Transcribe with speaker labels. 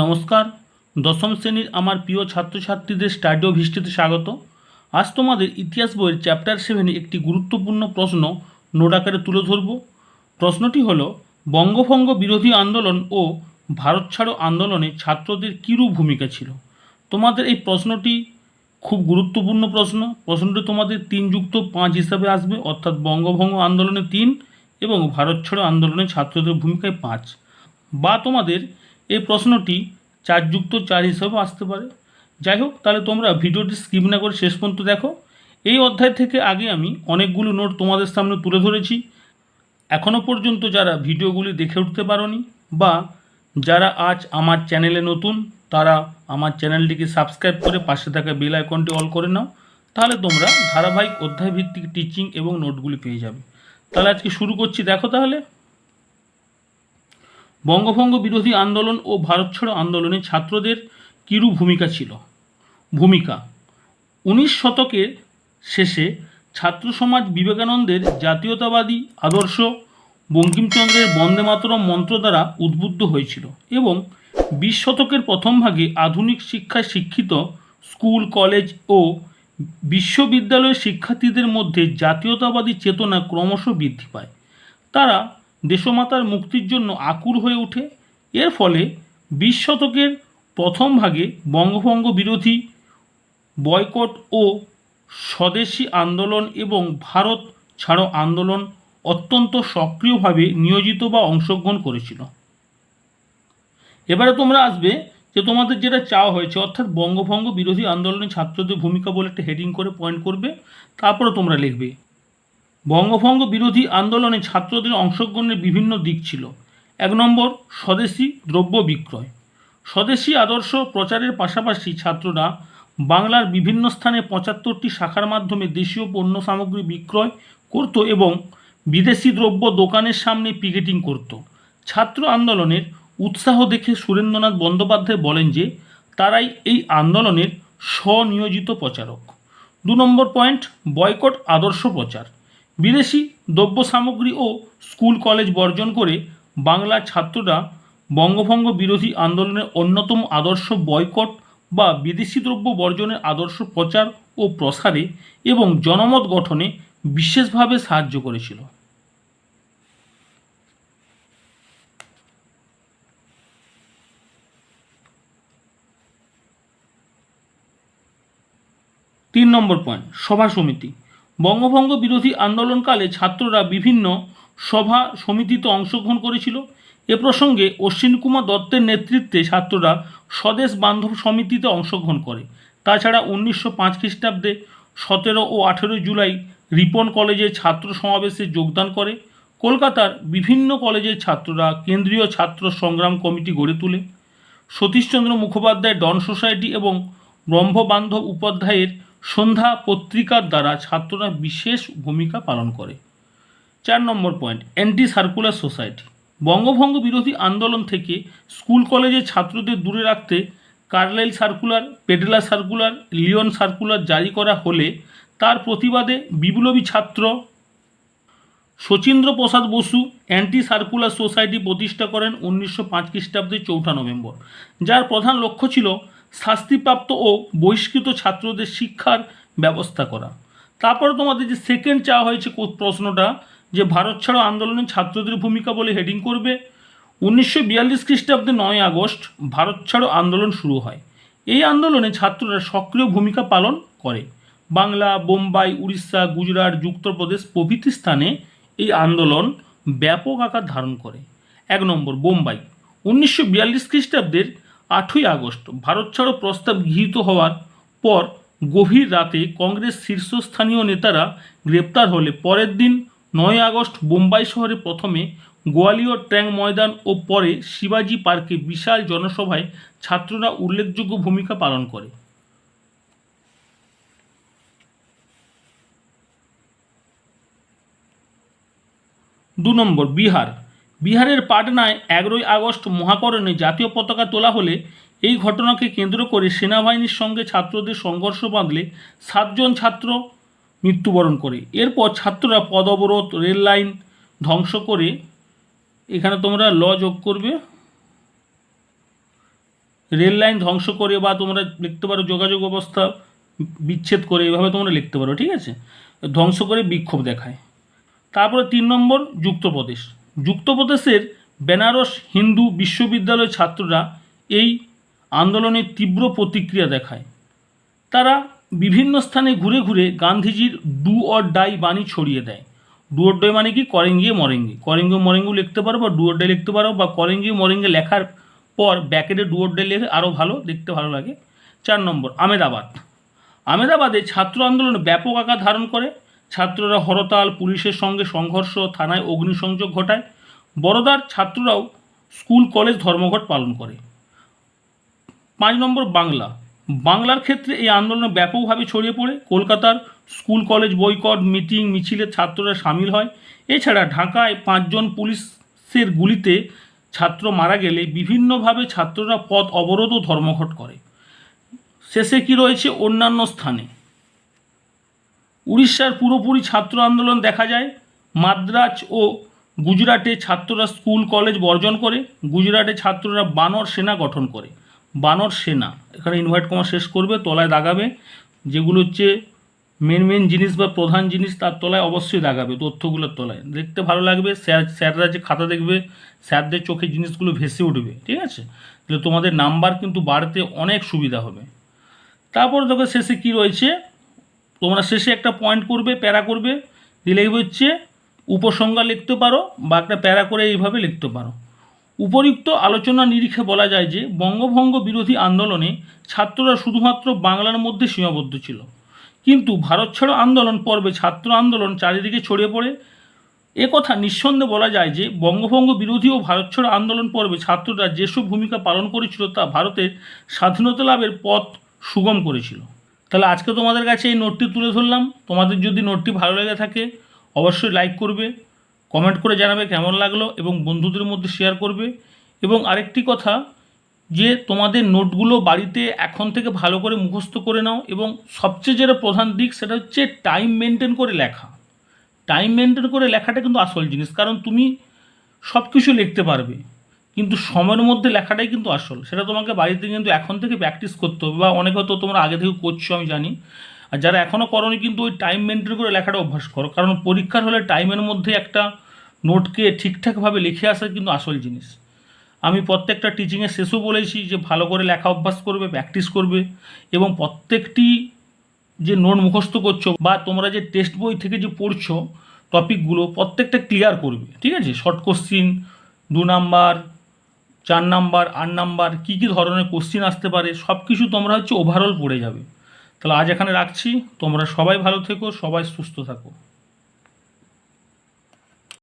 Speaker 1: নমস্কার। দশম শ্রেণির আমার প্রিয় ছাত্রছাত্রীদের স্টাডি অফ হিস্ট্রিতে স্বাগত। আজ তোমাদের ইতিহাস বইয়ের চ্যাপ্টার সেভেনে একটি গুরুত্বপূর্ণ প্রশ্ন নোট আকারে তুলে ধরব। প্রশ্নটি হল, বঙ্গভঙ্গ বিরোধী আন্দোলন ও ভারত ছাড়ো আন্দোলনে ছাত্রদের কীরূপ ভূমিকা ছিল? তোমাদের এই প্রশ্নটি খুব গুরুত্বপূর্ণ প্রশ্ন। প্রশ্নটি তোমাদের তিন যুক্ত পাঁচ হিসাবে আসবে, অর্থাৎ বঙ্গভঙ্গ আন্দোলনে তিন এবং ভারত ছাড়ো আন্দোলনে ছাত্রদের ভূমিকায় পাঁচ। বা তোমাদের এই প্রশ্নটি চার যুক্ত চার হিসাবেও আসতে পারে। যাই হোক, তাহলে তোমরা ভিডিওটি স্কিপ না করে শেষ পর্যন্ত দেখো। এই অধ্যায় থেকে আগে আমি অনেকগুলো নোট তোমাদের সামনে তুলে ধরেছি। এখনও পর্যন্ত যারা ভিডিওগুলি দেখে উঠতে পারোনি বা যারা আজ আমার চ্যানেলে নতুন, তারা আমার চ্যানেলটিকে সাবস্ক্রাইব করে পাশে থাকা বেল আইকনটি অল করে নাও। তাহলে তোমরা ধারাবাহিক অধ্যায় ভিত্তিক টিচিং এবং নোটগুলি পেয়ে যাবে। তাহলে আজকে শুরু করছি। দেখো তাহলে। বঙ্গভঙ্গ বিরোধী আন্দোলন ও ভারত ছাড়ো আন্দোলনে ছাত্রদের কিরু ভূমিকা ছিল? ভূমিকা। উনিশ শতকের শেষে ছাত্র সমাজ বিবেকানন্দের জাতীয়তাবাদী আদর্শ বঙ্কিমচন্দ্রের বন্দে মাতরম মন্ত্র দ্বারা উদ্বুদ্ধ হয়েছিল এবং বিশ শতকের প্রথম ভাগে আধুনিক শিক্ষায় শিক্ষিত স্কুল, কলেজ ও বিশ্ববিদ্যালয়ের শিক্ষার্থীদের মধ্যে জাতীয়তাবাদী চেতনা ক্রমশ বৃদ্ধি পায়। তারা দেশমাতার মুক্তির জন্য আকুল হয়ে ওঠে। এর ফলে বিশ শতকের প্রথম ভাগে বঙ্গভঙ্গ বিরোধী বয়কট ও স্বদেশী আন্দোলন এবং ভারত ছাড়ো আন্দোলন অত্যন্ত সক্রিয়ভাবে নিয়োজিত বা অংশগ্রহণ করেছিল। এবারে তোমরা আসবে যে তোমাদের যেটা চাওয়া হয়েছে, অর্থাৎ বঙ্গভঙ্গ বিরোধী আন্দোলনে ছাত্রদের ভূমিকা বলে একটা হেডিং করে পয়েন্ট করবে, তারপরে তোমরা লিখবে। বঙ্গভঙ্গ বিরোধী আন্দোলনে ছাত্রদের অংশগ্রহণের বিভিন্ন দিক ছিল। এক নম্বর, স্বদেশি দ্রব্য বিক্রয়। স্বদেশি আদর্শ প্রচারের পাশাপাশি ছাত্ররা বাংলার বিভিন্ন স্থানে পঁচাত্তরটি শাখার মাধ্যমে দেশীয় পণ্য সামগ্রী বিক্রয় করত এবং বিদেশি দ্রব্য দোকানের সামনে পিকেটিং করত। ছাত্র আন্দোলনের উৎসাহ দেখে সুরেন্দ্রনাথ বন্দ্যোপাধ্যায় বলেন যে, তারাই এই আন্দোলনের স্বনিয়োজিত প্রচারক। দু নম্বর পয়েন্ট, বয়কট আদর্শ প্রচার। বিদেশি দ্রব্য সামগ্রী ও স্কুল কলেজ বর্জন করে বাংলার ছাত্ররা বঙ্গভঙ্গ বিরোধী আন্দোলনের অন্যতম আদর্শ বয়কট বা বিদেশি দ্রব্য বর্জনের আদর্শ প্রচার ও প্রসারে এবং জনমত গঠনে বিশেষভাবে সাহায্য করেছিল। তিন নম্বর পয়েন্ট সভা সমিতি। বঙ্গভঙ্গ বিরোধী আন্দোলনকালে ছাত্ররা বিভিন্ন সভা সমিতিতে অংশগ্রহণ করেছিল। এ প্রসঙ্গে অশ্বিনী কুমার দত্তের নেতৃত্বে ছাত্ররা স্বদেশ বান্ধব সমিতিতে অংশগ্রহণ করে। তাছাড়া উনিশশো পাঁচ খ্রিস্টাব্দে সতেরো ও আঠেরো জুলাই রিপন কলেজে ছাত্র সমাবেশে যোগদান করে। কলকাতার বিভিন্ন কলেজের ছাত্ররা কেন্দ্রীয় ছাত্র সংগ্রাম কমিটি গড়ে তোলে। সতীশচন্দ্র মুখোপাধ্যায় ডন সোসাইটি এবং ব্রহ্মবান্ধব উপাধ্যায়ের সন্ধ্যা পত্রিকার দ্বারা ছাত্ররা বিশেষ ভূমিকা পালন করে। চার নম্বর পয়েন্ট অ্যান্টি সার্কুলার সোসাইটি বঙ্গভঙ্গ বিরোধী আন্দোলন থেকে স্কুল কলেজের ছাত্রদের দূরে রাখতে Carlyle circular, Pedler circular, Lyon circular জারি করা হলে তার প্রতিবাদে বিপ্লবী ছাত্র Sachindra Prasad Basu anti circular society প্রতিষ্ঠা করেন উনিশশো পাঁচ খ্রিস্টাব্দের চৌঠা নভেম্বর। যার প্রধান লক্ষ্য ছিল শাস্তিপ্রাপ্ত ও বহিষ্কৃত ছাত্রদের শিক্ষার ব্যবস্থা করা। তারপরে তোমাদের যে সেকেন্ড চাওয়া হয়েছে প্রশ্নটা, যে ভারত ছাড়ো আন্দোলনে ছাত্রদের ভূমিকা বলে হেডিং করবে। উনিশশো বিয়াল্লিশ খ্রিস্টাব্দে নয় আগস্ট ভারত ছাড়ো আন্দোলন শুরু হয়। এই আন্দোলনে ছাত্ররা সক্রিয় ভূমিকা পালন করে। বাংলা, বোম্বাই, উড়িষ্যা, গুজরাট, যুক্তপ্রদেশ প্রভৃতি স্থানে এই আন্দোলন ব্যাপক আকার ধারণ করে। এক নম্বর, বোম্বাই। উনিশশো বিয়াল্লিশ খ্রিস্টাব্দের আটই আগস্ট, ভারত ছাড়ো প্রস্তাব গৃহীত হওয়ার পর গভীর রাতে কংগ্রেস শীর্ষস্থানীয় নেতারা গ্রেপ্তার হলে পরের দিন নয় আগস্ট বোম্বাই শহরে প্রথমে গোয়ালিয়র ট্যাং ময়দান ও পরে শিবাজি পার্কে বিশাল জনসভায় ছাত্ররা উল্লেখযোগ্য ভূমিকা পালন করে। দু নম্বর, বিহার। বিহারের পাটনায় এগারোই আগস্ট মহাকরণে জাতীয় পতাকা তোলা হলে এই ঘটনাকে কেন্দ্র করে সেনাবাহিনীর সঙ্গে ছাত্রদের সংঘর্ষ বাঁধলে সাতজন ছাত্র মৃত্যুবরণ করে। এরপর ছাত্ররা পদ অবরোধ রেল লাইন ধ্বংস করে এখানে তোমরা ল যোগ করবে। রেল লাইন ধ্বংস করে বা তোমরা লিখতে পারো যোগাযোগ ব্যবস্থা বিচ্ছেদ করে, এভাবে তোমরা লিখতে পারো, ঠিক আছে? ধ্বংস করে বিক্ষোভ দেখায়। তারপরে তিন নম্বর যুক্তপ্রদেশ। যুক্তপ্রদেশের বেনারস হিন্দু বিশ্ববিদ্যালয়ের ছাত্ররা এই আন্দোলনের তীব্র প্রতিক্রিয়া দেখায়। তারা বিভিন্ন স্থানে ঘুরে ঘুরে গান্ধীজির ডু অর ডাই বাণী ছড়িয়ে দেয়। ডু অর ডাই মানে কি? করেঙ্গি মরেঙ্গি। করেঙ্গি মরেঙ্গি লিখতে পারো বা ডু অর ডাই লিখতে পারো বা করেঙ্গি মরেঙ্গে লেখার পর ব্যাকেটে ডু অর ডাই লেখে আরও ভালো, দেখতে ভালো লাগে। চার নম্বর, আমেদাবাদ। আমেদাবাদে ছাত্র আন্দোলন ব্যাপক আকার ধারণ করে। ছাত্ররা হরতাল, পুলিশের সঙ্গে সংঘর্ষ, থানায় অগ্নিসংযোগ ঘটায়। বড়দার ছাত্ররাও স্কুল, কলেজ ধর্মঘট পালন করে। পাঁচ নম্বর বাংলা। বাংলার ক্ষেত্রে এই আন্দোলন ব্যাপকভাবে ছড়িয়ে পড়ে। কলকাতার স্কুল, কলেজ বয়কট মিটিং, মিছিলে ছাত্ররা সামিল হয়। এছাড়া ঢাকায় পাঁচজন পুলিশের গুলিতে ছাত্র মারা গেলে বিভিন্নভাবে ছাত্ররা পথ অবরোধ ও ধর্মঘট করে। শেষে কি রয়েছে অন্যান্য স্থানে? উড়িষ্যার পুরোপুরি ছাত্র আন্দোলন দেখা যায়। মাদ্রাজ ও গুজরাটে ছাত্ররা স্কুল, কলেজ বর্জন করে। গুজরাটে ছাত্ররা বানর সেনা গঠন করে। বানর সেনা, এখানে ইনভাইট কমা শেষ করবে, তলায় দাগাবে। যেগুলো হচ্ছে মেন মেন জিনিস বা প্রধান জিনিস, তার তলায় অবশ্যই দাগাবে, তথ্যগুলোর তলায়। দেখতে ভালো লাগবে, স্যার, স্যাররা যে খাতা দেখবে, স্যারদের চোখে জিনিসগুলো ভেসে উঠবে, ঠিক আছে? তাহলে তোমাদের নাম্বার কিন্তু বাড়তে অনেক সুবিধা হবে। তারপর তোকে শেষে কী রয়েছে? তোমরা শেষে একটা পয়েন্ট করবে, প্যারা করবে, দিলেই হচ্ছে উপসংজ্ঞা লিখতে পারো বা একটা প্যারা করে এইভাবে লিখতে পারো। উপরিক্ত আলোচনা নিরিখে বলা যায় যে, বঙ্গভঙ্গ বিরোধী আন্দোলনে ছাত্ররা শুধুমাত্র বাংলার মধ্যে সীমাবদ্ধ ছিল। কিন্তু ভারত ছাড়ো আন্দোলন পর্বে ছাত্র আন্দোলন চারিদিকে ছড়িয়ে পড়ে। একথা নিঃসন্দেহে বলা যায় যে, বঙ্গভঙ্গ বিরোধী ও ভারত ছাড়ো আন্দোলন পর্বে ছাত্ররা যেসব ভূমিকা পালন করেছিল তা ভারতের স্বাধীনতা লাভের পথ সুগম করেছিল। তাহলে আজকে তোমাদের কাছে এই নোটটি তুলে ধরলাম। তোমাদের যদি নোটটি ভালো লেগে থাকে, অবশ্যই লাইক করবে কমেন্ট করে জানাবে কেমন লাগল এবং বন্ধুদের মধ্যে শেয়ার করবে। এবং আরেকটি কথা, যে তোমাদের নোটগুলো বাড়িতে এখন থেকে ভালো করে মুখস্থ করে নাও এবং সবচেয়ে যেটা প্রধান দিক সেটা হচ্ছে টাইম মেনটেন করে লেখা। টাইম মেনটেন করে লেখাটা কিন্তু আসল জিনিস, কারণ তুমি সব কিছু লিখতে পারবে। কিন্তু সময়ের মধ্যে লেখাটাই কিন্তু আসল। সেটা তোমাকে বাড়িতে কিন্তু এখন থেকে প্র্যাকটিস করতে হবে বা অনেক হয়তো তোমরা আগে থেকে করছ, আমি জানি। আর যারা এখনও করনি কিন্তু ওই টাইম মেনটেন করে লেখাটা অভ্যাস করো। কারণ পরীক্ষার হলে টাইমের মধ্যে একটা নোটকে ঠিকঠাকভাবে লিখে আসা কিন্তু আসল জিনিস। আমি প্রত্যেকটা টিচিংয়ের শেষও বলেছি যে ভালো করে লেখা অভ্যাস করবে প্র্যাকটিস করবে এবং প্রত্যেকটি যে নোট মুখস্থ করছ বা তোমরা যে টেক্সট বই থেকে যে পড়ছো টপিকগুলো প্রত্যেকটা ক্লিয়ার করবে। ঠিক আছে? শর্ট কোশ্চিন দু নাম্বার চার নাম্বার, আট নাম্বার, কী কী ধরনের কোশ্চিন আসতে পারে সব কিছু তোমরা হচ্ছে ওভারঅল পড়ে যাবে। তাহলে আজ এখানে রাখছি, তোমরা সবাই ভালো থেকো, সবাই সুস্থ থাকো।